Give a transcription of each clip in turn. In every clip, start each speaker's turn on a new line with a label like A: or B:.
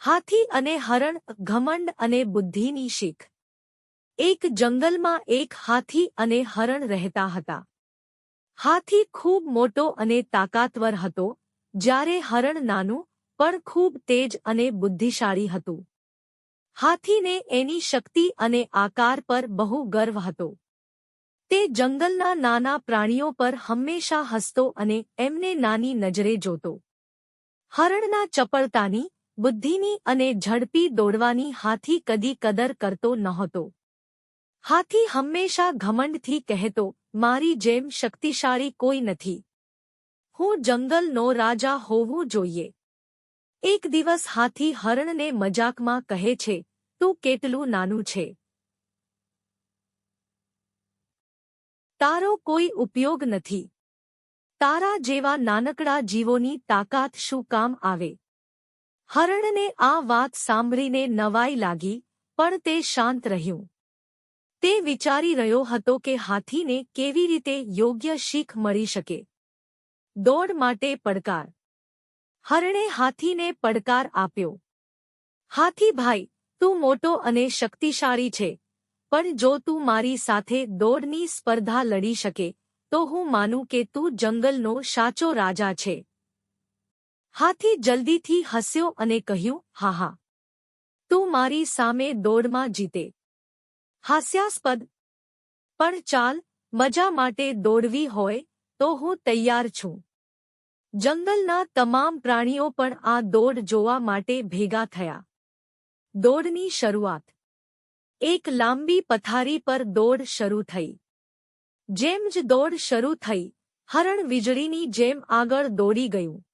A: હાથી અને હરણ, ઘમંડ અને બુદ્ધિની શીખ. એક જંગલમાં એક હાથી અને હરણ રહેતા હતા. હાથી ખૂબ મોટો અને તાકાતવર હતો, જ્યારે હરણ નાનું, પણ ખૂબ તેજ અને બુદ્ધિશાળી હતું. હાથીને એની શક્તિ અને આકાર પર બહુ ગર્વ હતો. તે જંગલના નાના પ્રાણીઓ પર હંમેશા હસતો અને એમને નાની નજરે જોતો. હરણના ચપળતાની બુદ્ધિની અને ઝડપી દોડવાની હાથી કદી કદર કરતો નહોતો. હાથી હંમેશા ઘમંડથી કહેતો, મારી જેમ શક્તિશાળી કોઈ નથી. હું જંગલનો રાજા હોવું જોઈએ. એક દિવસ હાથી હરણને મજાકમાં કહે છે, તું કેટલું નાનું છે. તારો કોઈ ઉપયોગ નથી. તારા જેવા નાનકડા જીવોની તાકાત શું કામ આવે? હરણને આ વાત સાંભળીને નવાઈ લાગી, પણ તે શાંત રહ્યું. તે વિચારી રહ્યો હતો કે હાથીને કેવી રીતે યોગ્ય શીખ મળી શકે. દોડ માટે પડકાર. હરણે હાથીને પડકાર આપ્યો. હાથીભાઈ તું મોટો અને શક્તિશાળી છે, પણ જો તું મારી સાથે દોડની સ્પર્ધા લડી શકે, તો હું માનું કે તું જંગલનો સાચો રાજા છે. હાથી જલ્દીથી હસ્યો અને કહ્યું, હા હા. તું મારી સામે દોડમાં જીતે. હાસ્યાસ્પદ. પણ ચાલ, મજા માટે દોડવી હોય, તો હું તૈયાર છું. જંગલના તમામ પ્રાણીઓ પણ આ દોડ જોવા માટે ભેગા થયા. દોડની શરૂઆત. એક લાંબી પથારી પર દોડ શરૂ થઈ. જેમ જ દોડ શરૂ થઈ, હરણ વીજળીની જેમ આગળ દોડી ગયું.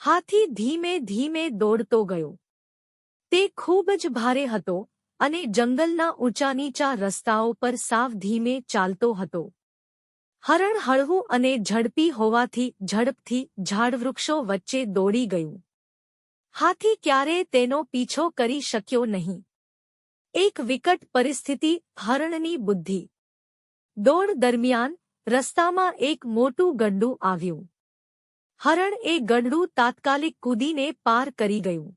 A: હાથી ધીમે ધીમે દોડતો ગયો. તે ખૂબ જ ભારે હતો અને જંગલના ઊંચા નીચા રસ્તાઓ પર સાવ ધીમે ચાલતો હતો. હરણ હળવું અને ઝડપી હોવાથી ઝડપથી ઝાડવૃક્ષો વચ્ચે દોડી ગયું. હાથી ક્યારે તેનો પીછો કરી શક્યો નહીં. એક વિકટ પરિસ્થિતિ હરણની બુદ્ધિ. દોડ દરમિયાન રસ્તામાં એક મોટું ગંડું આવ્યું. હરણ એ ગંડું તાત્કાલિક કૂદીને પાર કરી ગયું.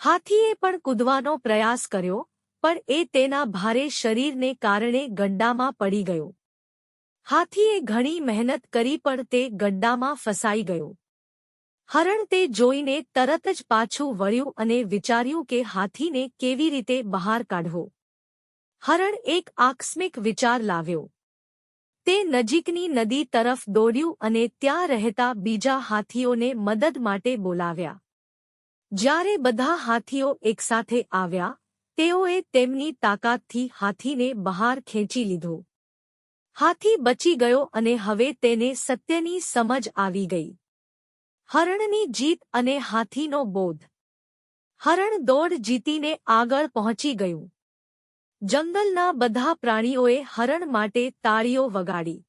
A: હાથીએ પણ કૂદવાનો પ્રયાસ કર્યો, પણ એ તેના ભારે શરીરને કારણે ગંડામાં પડી ગયો. હાથીએ ઘણી મહેનત કરી પણ તે ગંડામાં ફસાઈ ગયો. હરણ તે જોઈને તરત જ પાછું વળ્યું અને વિચાર્યું કે હાથીને કેવી રીતે બહાર કાઢવો. હરણ એક આકસ્મિક વિચાર લાવ્યો. તે નજીકની નદી તરફ દોડ્યું અને ત્યાં રહેતા બીજા હાથીઓને મદદ માટે બોલાવ્યા. જ્યારે બધા હાથીઓ એકસાથે આવ્યા, તેઓએ તેમની તાકાતથી હાથીને બહાર ખેંચી લીધો. હાથી બચી ગયો અને હવે તેને સત્યની સમજ આવી ગઈ. હરણની જીત અને હાથીનો બોધ. હરણ દોડ જીતીને આગળ પહોંચી ગયું. જંગલના બધા પ્રાણીઓએ હરણ માટે તાળીઓ વગાડી.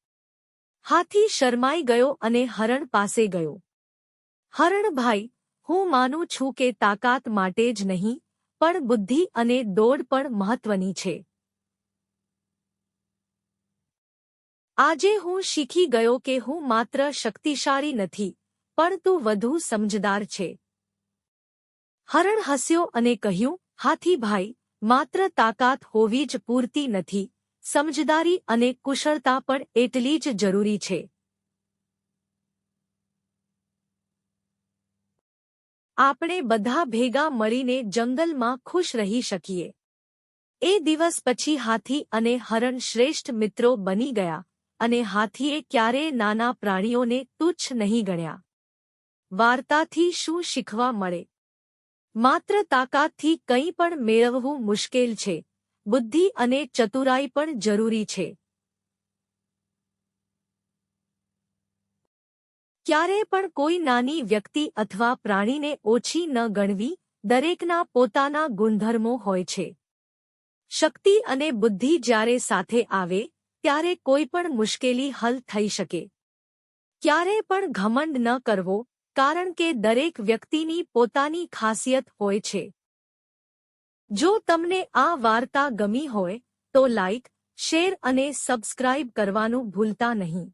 A: હાથી શરમાઈ ગયો અને હરણ પાસે ગયો. હરણભાઈ હું માનું છું કે તાકાત માટે જ નહીં, પણ બુદ્ધિ અને દોડ પણ મહત્વની છે. આજે હું શીખી ગયો કે હું માત્ર શક્તિશાળી નથી, પણ તું વધુ સમજદાર છે હરણ હસ્યો અને કહ્યું હાથીભાઈ માત્ર તાકાત હોવી જ પૂરતી નથી. સમજદારી અને કુશળતા પણ એટલી જ જરૂરી છે. આપણે બધા ભેગા મળીને જંગલમાં ખુશ રહી શકીએ. એ દિવસ પછી હાથી અને હરણ શ્રેષ્ઠ મિત્રો બની ગયા અને હાથીએ ક્યારેય નાના પ્રાણીઓને તુચ્છ નહીં ગણ્યા. વાર્તાથી શું શીખવા મળે? માત્ર તાકાતથી કંઈ પણ મેળવવું મુશ્કેલ છે. બુદ્ધિ અને ચતુરાઈ પણ જરૂરી છે. ક્યારે પણ કોઈ નાની વ્યક્તિ અથવા પ્રાણીને ઓછી ન ગણવી દરેકના પોતાના ગુણધર્મો હોય છે. શક્તિ અને બુદ્ધિ જ્યારે સાથે આવે, ત્યારે કોઈ પણ મુશ્કેલી હલ થઈ શકે. ક્યારે પણ ઘમંડ ન કરવો કારણ કે દરેક વ્યક્તિની પોતાની ખાસિયત હોય છે. જો તમને આ વાર્તા ગમી હોય, તો લાઇક શેર અને સબસ્ક્રાઇબ કરવાનું ભૂલતા નહીં.